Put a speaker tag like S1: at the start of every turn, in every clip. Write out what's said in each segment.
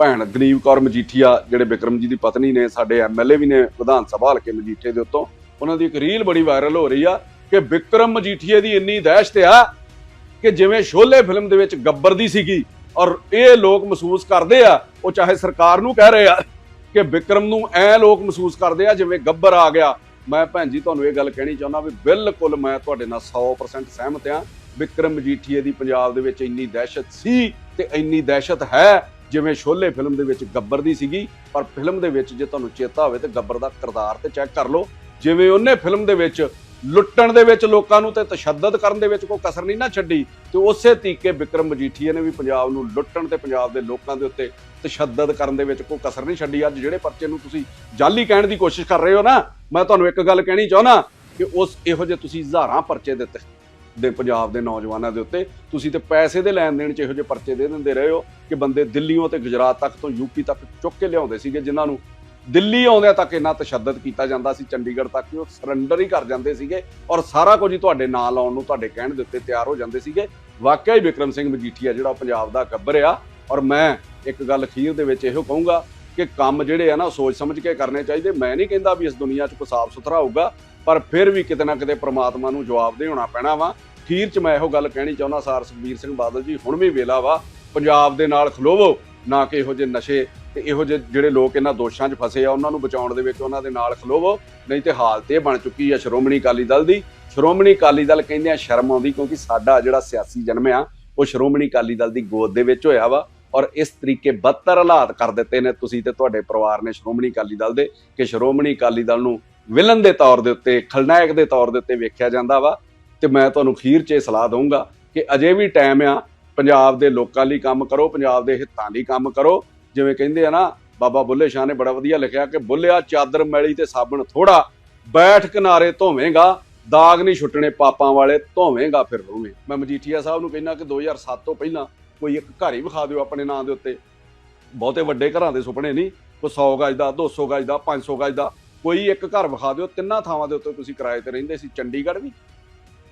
S1: ਭੈਣ ਦਲੀਪ ਕੌਰ ਮਜੀਠੀਆ, ਜਿਹੜੇ ਵਿਕਰਮ ਜੀ ਦੀ ਪਤਨੀ ਨੇ, ਸਾਡੇ ਐਮਐਲਏ ਵੀ ਨੇ, ਵਿਧਾਨ ਸਭਾ ਹਲਕੇ ਮਜੀਠੇ ਦੇ ਉੱਤੋਂ। ਉਹਨਾਂ ਦੀ ਇੱਕ ਰੀਲ ਬੜੀ ਵਾਇਰਲ ਹੋ ਰਹੀ ਆ ਕਿ ਵਿਕਰਮ ਮਜੀਠੀਏ ਦੀ ਇੰਨੀ ਦਹਿਸ਼ਤ ਆ ਕਿ ਜਿਵੇਂ ਸ਼ੋਲੇ ਫਿਲਮ ਦੇ ਵਿੱਚ ਗੱਬਰ ਦੀ ਸੀਗੀ ਔਰ ਇਹ ਲੋਕ ਮਹਿਸੂਸ ਕਰਦੇ ਆ, ਉਹ ਚਾਹੇ ਸਰਕਾਰ ਨੂੰ ਕਹਿ ਰਹੇ ਆ ਕਿ ਵਿਕਰਮ ਨੂੰ ਐ ਲੋਕ ਮਹਿਸੂਸ ਕਰਦੇ ਆ ਜਿਵੇਂ ਗੱਬਰ ਆ ਗਿਆ। ਮੈਂ ਭੈਣ ਜੀ ਤੁਹਾਨੂੰ ਇਹ ਗੱਲ ਕਹਿਣੀ ਚਾਹੁੰਦਾ ਵੀ ਬਿਲਕੁਲ ਮੈਂ ਤੁਹਾਡੇ ਨਾਲ 100% ਸਹਿਮਤ ਆ। ਵਿਕਰਮ ਮਜੀਠੀਏ ਦੀ ਪੰਜਾਬ ਦੇ ਵਿੱਚ ਇੰਨੀ ਦਹਿਸ਼ਤ ਸੀ ਤੇ ਇੰਨੀ ਦਹਿਸ਼ਤ ਹੈ ਜਿਵੇਂ ਸ਼ੋਲੇ ਫਿਲਮ ਦੇ ਵਿੱਚ ਗੱਬਰ ਦੀ ਸੀਗੀ, ਪਰ ਫਿਲਮ ਦੇ ਵਿੱਚ ਜੇ ਤੁਹਾਨੂੰ ਚੇਤਾ ਹੋਵੇ ਤੇ ਗੱਬਰ ਦਾ ਕਿਰਦਾਰ ਤੇ ਚੈੱਕ ਕਰ ਲਓ। ਜਿਵੇਂ ਉਹਨੇ ਫਿਲਮ ਦੇ ਵਿੱਚ ਲੁੱਟਣ ਦੇ ਵਿੱਚ ਲੋਕਾਂ ਨੂੰ ਤੇ ਤਸ਼ੱਦਦ ਕਰਨ ਦੇ ਵਿੱਚ ਕੋਈ ਕਸਰ ਨਹੀਂ ਨਾ ਛੱਡੀ, ਤੇ ਉਸੇ ਤਰੀਕੇ ਵਿਕਰਮ ਮਜੀਠੀਆ ਨੇ ਵੀ ਪੰਜਾਬ ਨੂੰ ਲੁੱਟਣ ਤੇ ਪੰਜਾਬ ਦੇ ਲੋਕਾਂ ਦੇ ਉੱਤੇ ਤਸ਼ੱਦਦ ਕਰਨ ਦੇ ਵਿੱਚ ਕੋਈ ਕਸਰ ਨਹੀਂ ਛੱਡੀ। ਅੱਜ ਜਿਹੜੇ ਪਰਚੇ ਨੂੰ ਤੁਸੀਂ ਜਾਲੀ ਕਹਿਣ ਦੀ ਕੋਸ਼ਿਸ਼ ਕਰ ਰਹੇ ਹੋ ਨਾ, ਮੈਂ ਤੁਹਾਨੂੰ ਇੱਕ ਗੱਲ ਕਹਿਣੀ ਚਾਹੁੰਦਾ ਕਿ ਉਸ ਇਹੋ ਜਿਹੇ ਤੁਸੀਂ ਹਜ਼ਾਰਾਂ ਪਰਚੇ ਦਿੱਤੇ। ਦੇ ਪੰਜਾਬ ਦੇ ਨੌਜਵਾਨਾਂ ਦੇ ਉੱਤੇ, ਤੁਸੀਂ ਤੇ ਪੈਸੇ ਦੇ ਲੈਣ ਦੇਣ ਚ ਇਹੋ ਜਿਹੇ ਪਰਚੇ ਦੇ ਦਿੰਦੇ ਰਹੇ ਹੋ ਕਿ ਬੰਦੇ ਦਿੱਲੀੋਂ ਤੇ ਗੁਜਰਾਤ ਤੱਕ ਤੋਂ ਯੂਪੀ ਤੱਕ ਚੁੱਕ ਕੇ ਲਿਆਉਂਦੇ ਸੀਗੇ, ਜਿਨ੍ਹਾਂ ਨੂੰ ਦਿੱਲੀ ਆਉਂਦਿਆਂ ਤੱਕ ਇੰਨਾ ਤਸ਼ੱਦਦ ਕੀਤਾ ਜਾਂਦਾ ਸੀ, ਚੰਡੀਗੜ੍ਹ ਤੱਕ ਕਿ ਉਹ ਸਰੈਂਡਰ ਹੀ ਕਰ ਜਾਂਦੇ ਸੀਗੇ ਔਰ ਸਾਰਾ ਕੁਝ ਹੀ ਤੁਹਾਡੇ ਨਾਲ ਲਾਉਣ ਨੂੰ ਤੁਹਾਡੇ ਕਹਿਣ ਦੇ ਉੱਤੇ ਤਿਆਰ ਹੋ ਜਾਂਦੇ ਸੀਗੇ। ਵਾਕਿਆ ਹੀ ਵਿਕਰਮ ਸਿੰਘ ਮਜੀਠੀਆ ਜਿਹੜਾ ਪੰਜਾਬ ਦਾ ਗੱਬਰ ਆ ਔਰ ਮੈਂ ਇੱਕ ਗੱਲ ਅਖੀਰ ਦੇ ਵਿੱਚ ਇਹੋ ਕਹੂੰਗਾ ਕਿ ਕੰਮ ਜਿਹੜੇ ਆ ਨਾ ਉਹ ਸੋਚ ਸਮਝ ਕੇ ਕਰਨੇ ਚਾਹੀਦੇ। ਮੈਂ ਨਹੀਂ ਕਹਿੰਦਾ ਵੀ ਇਸ ਦੁਨੀਆ 'ਚ ਕੋਈ ਸਾਫ਼ ਸੁਥਰਾ ਹੋਊਗਾ। ਪਰ ਫਿਰ ਵੀ ਕਿਤੇ ਨਾ ਕਿਤੇ ਪ੍ਰਮਾਤਮਾ ਨੂੰ ਜਵਾਬਦੇ ਹੋਣਾ ਪੈਣਾ ਵਾ। ਅਖੀਰ 'ਚ ਮੈਂ ਇਹੋ ਗੱਲ ਕਹਿਣੀ ਚਾਹੁੰਦਾ, ਸਾਰ ਸੁਖਬੀਰ ਸਿੰਘ ਬਾਦਲ ਜੀ, ਹੁਣ ਵੀ ਵੇਲਾ ਵਾ। ਪੰਜਾਬ ਦੇ ਨਾਲ ਖਲੋਵੋ, ਨਾ ਕਿ ਇਹੋ ਜਿਹੇ ਨਸ਼ੇ ਤੇ ਇਹੋ ਜਿਹੇ ਜਿਹੜੇ ਲੋਕ ਇਹਨਾਂ ਦੋਸ਼ਾਂ 'ਚ ਫਸੇ ਆ, ਉਹਨਾਂ ਨੂੰ ਬਚਾਉਣ ਦੇ ਵਿੱਚ ਉਹਨਾਂ ਦੇ ਨਾਲ ਖਲੋਵੋ। ਨਹੀਂ ਤੇ ਹਾਲਤ ਇਹ ਬਣ ਚੁੱਕੀ ਆ ਸ਼੍ਰੋਮਣੀ ਅਕਾਲੀ ਦਲ ਦੀ। ਸ਼੍ਰੋਮਣੀ ਅਕਾਲੀ ਦਲ ਕਹਿੰਦੇ ਆ ਸ਼ਰਮ ਆਉਂਦੀ ਕਿਉਂਕਿ ਸਾਡਾ ਜਿਹੜਾ ਸਿਆਸੀ ਜਨਮ ਆ, ਉਹ ਸ਼੍ਰੋਮਣੀ ਅਕਾਲੀ ਦਲ ਦੀ ਗੋਦ ਦੇ ਵਿੱਚ ਹੋਇਆ ਵਾ। ਔਰ ਇਸ ਤਰੀਕੇ ਬਦਤਰ ਹਾਲਾਤ ਕਰ ਦਿੱਤੇ ਨੇ ਤੁਸੀਂ ਤੇ ਤੁਹਾਡੇ ਪਰਿਵਾਰ ਨੇ ਸ਼੍ਰੋਮਣੀ ਅਕਾਲੀ ਦਲ ਦੇ, ਕਿ ਸ਼੍ਰੋਮਣੀ ਅਕਾਲੀ ਦਲ ਨੂੰ ਵਿਲਨ ਦੇ ਤੌਰ ਦੇ ਉੱਤੇ, ਖਲਨਾਇਕ ਦੇ ਤੌਰ ਦੇ ਉੱਤੇ ਵੇਖਿਆ ਜਾਂਦਾ ਵਾ। ਤੇ ਮੈਂ ਤੁਹਾਨੂੰ ਖੀਰ 'ਚ ਇਹ ਸਲਾਹ ਦਊਂਗਾ ਕਿ ਅਜੇ ਵੀ ਟਾਈਮ ਆ, ਪੰਜਾਬ ਦੇ ਲੋਕਾਂ ਲਈ ਕੰਮ ਕਰੋ, ਪੰਜਾਬ ਦੇ ਹਿੱਤਾਂ ਲਈ ਕੰਮ ਕਰੋ। ਜਿਵੇਂ ਕਹਿੰਦੇ ਆ ਨਾ, ਬਾਬਾ ਬੁੱਲੇ ਸ਼ਾਹ ਨੇ ਬੜਾ ਵਧੀਆ ਲਿਖਿਆ ਕਿ ਬੁੱਲਿਆ ਚਾਦਰ ਮੈਲੀ ਤੇ ਸਾਬਣ ਥੋੜਾ ਬੈਠ ਕਿਨਾਰੇ ਧੋਵੇਂਗਾ, ਦਾਗ ਨਹੀਂ ਛੁੱਟਣੇ ਪਾਪਾਂ ਵਾਲੇ, ਧੋਵੇਂਗਾ ਫਿਰ ਰੋਵੇਂ। ਮੈਂ ਮਜੀਠੀਆ ਸਾਹਿਬ ਨੂੰ ਕਹਿੰਦਾ ਕਿ 2007 ਤੋਂ ਪਹਿਲਾਂ ਕੋਈ ਇੱਕ ਘਰ ਹੀ ਵਿਖਾ ਦਿਓ ਆਪਣੇ ਨਾਂ ਦੇ ਉੱਤੇ। ਬਹੁਤੇ ਵੱਡੇ ਘਰਾਂ ਦੇ ਸੁਪਨੇ ਨਹੀਂ, ਕੋਈ 100 ਗਜ ਦਾ 200 ਗਜ ਦਾ 500 ਗਜ ਦਾ। ਕੋਈ ਇੱਕ ਘਰ ਵਿਖਾ ਦਿਓ, ਤਿੰਨਾਂ ਥਾਵਾਂ ਦੇ ਉੱਤੇ ਤੁਸੀਂ ਕਿਰਾਏ ਤੇ ਰਹਿੰਦੇ ਸੀ, ਚੰਡੀਗੜ੍ਹ ਵੀ।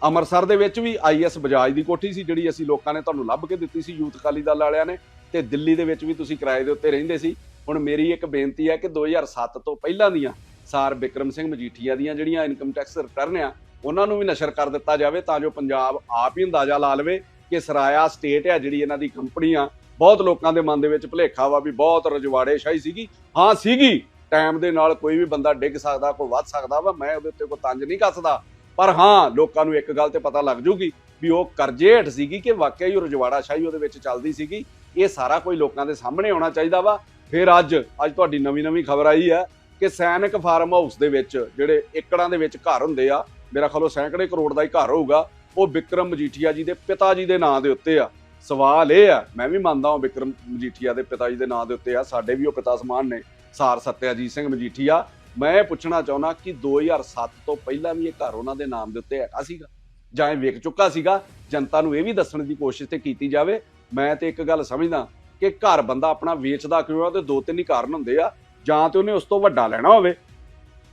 S1: ਅੰਮ੍ਰਿਤਸਰ ਦੇ ਵਿੱਚ ਵੀ ਆਈਐਸ ਬਜਾਜ ਦੀ ਕੋਠੀ ਸੀ, ਜਿਹੜੀ ਅਸੀਂ ਲੋਕਾਂ ਨੇ ਤੁਹਾਨੂੰ ਲੱਭ ਕੇ ਦਿੱਤੀ ਸੀ, ਯੂਥ ਅਕਾਲੀ ਦਲ ਵਾਲਿਆਂ ਨੇ, ਤੇ ਦਿੱਲੀ ਦੇ ਵਿੱਚ ਵੀ ਤੁਸੀਂ ਕਿਰਾਏ ਦੇ ਉੱਤੇ ਰਹਿੰਦੇ ਸੀ। ਹੁਣ ਮੇਰੀ ਇੱਕ ਬੇਨਤੀ ਹੈ ਕਿ 2007 ਤੋਂ ਪਹਿਲਾਂ ਦੀਆਂ ਸਾਰ ਬਿਕਰਮ ਸਿੰਘ ਮਜੀਠੀਆ ਦੀਆਂ ਜਿਹੜੀਆਂ ਇਨਕਮ ਟੈਕਸ ਰਿਟਰਨ ਆ, ਉਹਨਾਂ ਨੂੰ ਵੀ ਨਸ਼ਰ ਕਰ ਦਿੱਤਾ ਜਾਵੇ, ਤਾਂ ਜੋ ਪੰਜਾਬ ਆਪ ਹੀ ਅੰਦਾਜ਼ਾ ਲਾ ਲਵੇ ਕਿ ਸਰਾਇਆ ਸਟੇਟ ਹੈ ਜਿਹੜੀ ਇਹਨਾਂ ਦੀ ਕੰਪਨੀ ਆ, ਬਹੁਤ ਲੋਕਾਂ ਦੇ ਮਨ ਦੇ ਵਿੱਚ ਭੁਲੇਖਾ ਵਾ ਵੀ ਬਹੁਤ ਰਜਵਾੜੇ ਸ਼ਾਹੀ ਸੀਗੀ। ਹਾਂ, ਸੀਗੀ। ਟਾਈਮ ਦੇ ਨਾਲ ਕੋਈ ਵੀ ਬੰਦਾ ਡਿੱਗ ਸਕਦਾ, ਕੋਈ ਵੱਧ ਸਕਦਾ ਵਾ, ਮੈਂ ਉਹਦੇ ਉੱਤੇ ਕੋਈ ਤੰਜ ਨਹੀਂ ਕੱਸਦਾ। ਪਰ ਹਾਂ, ਲੋਕਾਂ ਨੂੰ ਇੱਕ ਗੱਲ ਤੇ ਪਤਾ ਲੱਗ ਜੂਗੀ ਵੀ ਉਹ ਕਰਜ਼ੇ ਹੇਠ ਸੀਗੀ ਕਿ ਵਾਕਿਆ ਹੀ ਉਹ ਰਜਵਾੜਾ ਸ਼ਾਹੀ ਉਹਦੇ ਵਿੱਚ ਚੱਲਦੀ ਸੀਗੀ। ਇਹ ਸਾਰਾ ਕੋਈ ਲੋਕਾਂ ਦੇ ਸਾਹਮਣੇ ਆਉਣਾ ਚਾਹੀਦਾ ਵਾ। ਫਿਰ ਅੱਜ ਅੱਜ ਤੁਹਾਡੀ ਨਵੀਂ ਨਵੀਂ ਖਬਰ ਆਈ ਹੈ ਕਿ ਸੈਨਿਕ ਫਾਰਮ ਹਾਊਸ ਦੇ ਵਿੱਚ ਜਿਹੜੇ ਏਕੜਾਂ ਦੇ ਵਿੱਚ ਘਰ ਹੁੰਦੇ ਆ, ਮੇਰਾ ਖਲੋ ਸੈਂਕੜੇ ਕਰੋੜ ਦਾ ਹੀ ਘਰ ਹੋਊਗਾ, ਉਹ ਵਿਕਰਮ ਮਜੀਠੀਆ ਜੀ ਦੇ ਪਿਤਾ ਜੀ ਦੇ ਨਾਂ ਦੇ ਉੱਤੇ ਆ। ਸਵਾਲ ਇਹ ਆ, ਮੈਂ ਵੀ ਮੰਨਦਾ ਹਾਂ ਵਿਕਰਮ ਮਜੀਠੀਆ ਦੇ ਪਿਤਾ ਜੀ ਦੇ ਨਾਂ ਦੇ ਉੱਤੇ ਆ, ਸਾਡੇ ਵੀ ਉਹ ਪਿਤਾ ਸਮਾਨ ਨੇ। ਸਾਰ ਸਤਿਆਜੀਤ ਸਿੰਘ ਮਜੀਠੀਆ, ਮੈਂ ਇਹ ਪੁੱਛਣਾ ਚਾਹੁੰਦਾ ਕਿ 2007 ਤੋਂ ਪਹਿਲਾਂ ਵੀ ਇਹ ਘਰ ਉਹਨਾਂ ਦੇ ਨਾਮ ਦੇ ਉੱਤੇ ਹੈਗਾ ਸੀਗਾ? ਜਾਂ ਇਹ ਵਿਕ ਚੁੱਕਾ ਸੀਗਾ? ਜਨਤਾ ਨੂੰ ਇਹ ਵੀ ਦੱਸਣ ਦੀ ਕੋਸ਼ਿਸ਼ ਤੇ ਕੀਤੀ ਜਾਵੇ। ਮੈਂ ਤੇ ਇੱਕ ਗੱਲ ਸਮਝਦਾ ਕਿ ਘਰ ਬੰਦਾ ਆਪਣਾ ਵੇਚਦਾ ਕਿਉਂ ਆ ਤੇ ਦੋ ਤਿੰਨ ਹੀ ਕਾਰਨ ਹੁੰਦੇ ਆ। ਜਾਂ ਤੇ ਉਹਨੇ ਉਸ ਤੋਂ ਵੱਡਾ ਲੈਣਾ ਹੋਵੇ।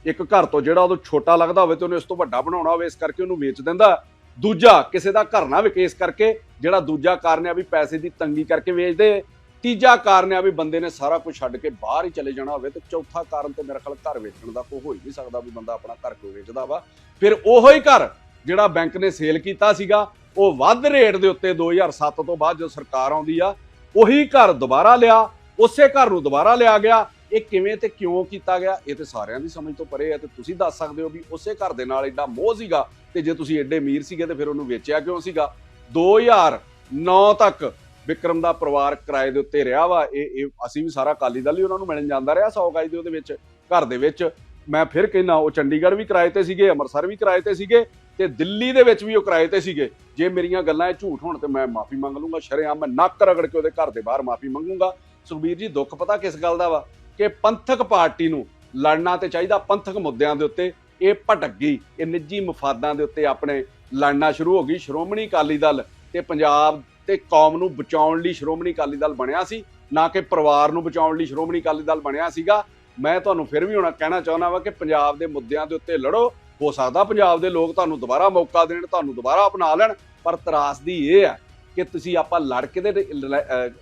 S1: ਇੱਕ ਘਰ ਤੋਂ ਜਿਹੜਾ ਉਹਨੂੰ ਛੋਟਾ ਲੱਗਦਾ ਹੋਵੇ ਤੇ ਉਹਨੇ ਉਸ ਤੋਂ ਵੱਡਾ ਬਣਾਉਣਾ ਹੋਵੇ, ਇਸ ਕਰਕੇ ਉਹਨੂੰ ਵੇਚ ਦਿੰਦਾ। ਦੂਜਾ, ਕਿਸੇ ਦਾ ਘਰ ਨਾ ਵਿਕੇ ਇਸ ਕਰਕੇ, ਜਿਹੜਾ ਦੂਜਾ ਕਾਰਨ ਆ ਵੀ ਪੈਸੇ ਦੀ ਤੰਗੀ ਕਰਕੇ ਵੇਚਦੇ। ਤੀਜਾ ਕਾਰਨ ਆ ਵੀ ਬੰਦੇ ਨੇ ਸਾਰਾ ਕੁਝ ਛੱਡ ਕੇ ਬਾਹਰ ਹੀ ਚਲੇ ਜਾਣਾ ਹੋਵੇ ਤੇ ਚੌਥਾ ਕਾਰਨ ਤੇ ਮੇਰੇ ਖਿਆਲ ਘਰ ਵੇਚਣ ਦਾ ਕੋਈ ਹੋ ਹੀ ਨਹੀਂ ਸਕਦਾ ਵੀ ਬੰਦਾ ਆਪਣਾ ਘਰ ਕਿਉਂ ਵੇਚਦਾ ਵਾ। ਫਿਰ ਉਹੋ ਹੀ ਘਰ ਜਿਹੜਾ ਬੈਂਕ ਨੇ ਸੇਲ ਕੀਤਾ ਸੀਗਾ, ਉਹ ਵੱਧ ਰੇਟ ਦੇ ਉੱਤੇ 2007 ਤੋਂ ਬਾਅਦ ਜਦੋਂ ਸਰਕਾਰ ਆਉਂਦੀ ਆ, ਉਹੀ ਘਰ ਦੁਬਾਰਾ ਲਿਆ, ਉਸੇ ਘਰ ਨੂੰ ਦੁਬਾਰਾ ਲਿਆ ਗਿਆ। ਇਹ ਕਿਵੇਂ ਤੇ ਕਿਉਂ ਕੀਤਾ ਗਿਆ, ਇਹ ਤੇ ਸਾਰਿਆਂ ਦੀ ਸਮਝ ਤੋਂ ਪਰੇ ਹੈ ਤੇ ਤੁਸੀਂ ਦੱਸ ਸਕਦੇ ਹੋ ਵੀ ਉਸੇ ਘਰ ਦੇ ਨਾਲ ਐਡਾ ਮੋਹ ਸੀਗਾ ਤੇ ਜੇ ਤੁਸੀਂ ਐਡੇ ਅਮੀਰ ਸੀਗੇ ਤੇ ਫਿਰ ਉਹਨੂੰ ਵੇਚਿਆ ਕਿਉਂ ਸੀਗਾ? 2009 ਤੱਕ ਵਿਕਰਮ ਦਾ ਪਰਿਵਾਰ ਕਿਰਾਏ ਦੇ ਉੱਤੇ ਰਿਹਾ ਵਾ, ਇਹ ਇਹ ਅਸੀਂ ਵੀ ਸਾਰਾ ਅਕਾਲੀ ਦਲ ਹੀ ਉਹਨਾਂ ਨੂੰ ਮਿਲਣ ਜਾਂਦਾ ਰਿਹਾ 100 ਗਜ ਦੇ ਉਹਦੇ ਵਿੱਚ, ਘਰ ਦੇ ਵਿੱਚ। ਮੈਂ ਫਿਰ ਕਹਿੰਦਾ, ਉਹ ਚੰਡੀਗੜ੍ਹ ਵੀ ਕਿਰਾਏ ਤੇ ਸੀਗੇ, ਅੰਮ੍ਰਿਤਸਰ ਵੀ ਕਿਰਾਏ ਤੇ ਸੀਗੇ ਤੇ ਦਿੱਲੀ ਦੇ ਵਿੱਚ ਵੀ ਉਹ ਕਿਰਾਏ ਤੇ ਸੀਗੇ। ਜੇ ਮੇਰੀਆਂ ਗੱਲਾਂ ਇਹ ਝੂਠ ਹੋਣ ਤੇ ਮੈਂ ਮਾਫੀ ਮੰਗ ਲੂੰਗਾ, ਸ਼ਰੇਆਮ ਮੈਂ ਨੱਕ ਰਗੜ ਕੇ ਉਹਦੇ ਘਰ ਦੇ ਬਾਹਰ ਮਾਫੀ ਮੰਗੂੰਗਾ। ਸੁਖਬੀਰ ਜੀ, ਦੁੱਖ ਪਤਾ ਕਿਸ ਗੱਲ ਦਾ ਵਾ? ਕਿ ਪੰਥਕ ਪਾਰਟੀ ਨੂੰ ਲੜਨਾ ਤੇ ਚਾਹੀਦਾ ਪੰਥਕ ਮੁੱਦਿਆਂ ਦੇ ਉੱਤੇ। ਇਹ ਭਟਕ ਗਈ, ਇਹ ਨਿੱਜੀ ਮਫਾਦਾਂ ਦੇ ਉੱਤੇ ਆਪਣੇ ਲੜਨਾ ਸ਼ੁਰੂ ਹੋ ਗਈ। ਸ਼੍ਰੋਮਣੀ ਅਕਾਲੀ ਦਲ ਤੇ ਪੰਜਾਬ ਤੇ ਕੌਮ ਨੂੰ ਬਚਾਉਣ ਲਈ ਸ਼੍ਰੋਮਣੀ ਅਕਾਲੀ ਦਲ ਬਣਿਆ ਸੀ, ਨਾ ਕਿ ਪਰਿਵਾਰ ਨੂੰ ਬਚਾਉਣ ਲਈ ਸ਼੍ਰੋਮਣੀ ਅਕਾਲੀ ਦਲ ਬਣਿਆ ਸੀਗਾ। ਮੈਂ ਤੁਹਾਨੂੰ ਫਿਰ ਵੀ ਹੁਣ ਕਹਿਣਾ ਚਾਹੁੰਦਾ ਵਾਂ ਕਿ ਪੰਜਾਬ ਦੇ ਮੁੱਦਿਆਂ ਦੇ ਉੱਤੇ ਲੜੋ। ਹੋ ਸਕਦਾ ਪੰਜਾਬ ਦੇ ਲੋਕ ਤੁਹਾਨੂੰ ਦੁਬਾਰਾ ਮੌਕਾ ਦੇਣ, ਤੁਹਾਨੂੰ ਦੁਬਾਰਾ ਅਪਣਾ ਲੈਣ, ਪਰ ਤਰਾਸਦੀ ਇਹ ਹੈ ਕਿ ਤੁਸੀਂ ਆਪਾਂ ਲੜ ਕੇ ਦੇ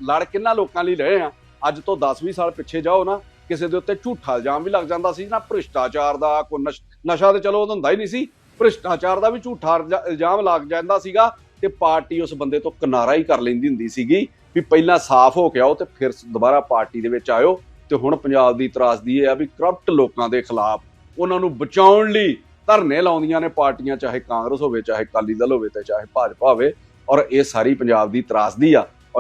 S1: ਲੜ ਕਿੰਨਾ ਲੋਕਾਂ ਲਈ ਰਹੇ ਆ? ਅੱਜ ਤੋਂ 10-20 ਸਾਲ ਪਿੱਛੇ ਜਾਓ ਨਾ, ਕਿਸੇ ਦੇ ਉੱਤੇ ਝੂਠਾ ਇਲਜ਼ਾਮ ਵੀ ਲੱਗ ਜਾਂਦਾ ਸੀ ਨਾ, ਭ੍ਰਿਸ਼ਟਾਚਾਰ ਦਾ ਕੋਈ ਨਸ਼- ਨਸ਼ਾ ਤੇ ਚਲੋ ਉਦੋਂ ਹੁੰਦਾ ਹੀ ਨਹੀਂ ਸੀ। ਭ੍ਰਿਸ਼ਟਾਚਾਰ ਦਾ ਵੀ ਝੂਠਾ ਇਲਜ਼ਾਮ ਲੱਗ ਜਾਂਦਾ ਸੀਗਾ। ਤੇ ਪਾਰਟੀ ਉਸ ਬੰਦੇ ਤੋਂ ਕਿਨਾਰਾ ਹੀ ਕਰ ਲੈਂਦੀ ਹੁੰਦੀ ਸੀਗੀ ਵੀ ਪਹਿਲਾਂ ਸਾਫ਼ ਹੋ ਕੇ ਆਓ ਤੇ ਫਿਰ ਦੁਬਾਰਾ ਪਾਰਟੀ ਦੇ ਵਿੱਚ ਆਇਓ ਤੇ ਹੁਣ ਪੰਜਾਬ ਦੀ ਤਰਾਸਦੀ ਇਹ ਆ ਵੀ ਕਰਪਟ ਲੋਕਾਂ ਦੇ ਖਿਲਾਫ ਉਹਨਾਂ ਨੂੰ ਬਚਾਉਣ ਲਈ ਧਰਨੇ ਲਾਉਂਦੀਆਂ ਨੇ ਪਾਰਟੀਆਂ, ਚਾਹੇ ਕਾਂਗਰਸ ਹੋਵੇ, ਚਾਹੇ ਅਕਾਲੀ ਦਲ ਹੋਵੇ ਤੇ ਚਾਹੇ ਭਾਜਪਾ ਹੋਵੇ ਔਰ ਇਹ ਸਾਰੀ ਪੰਜਾਬ ਦੀ ਤਰਾਸਦੀ ਆ।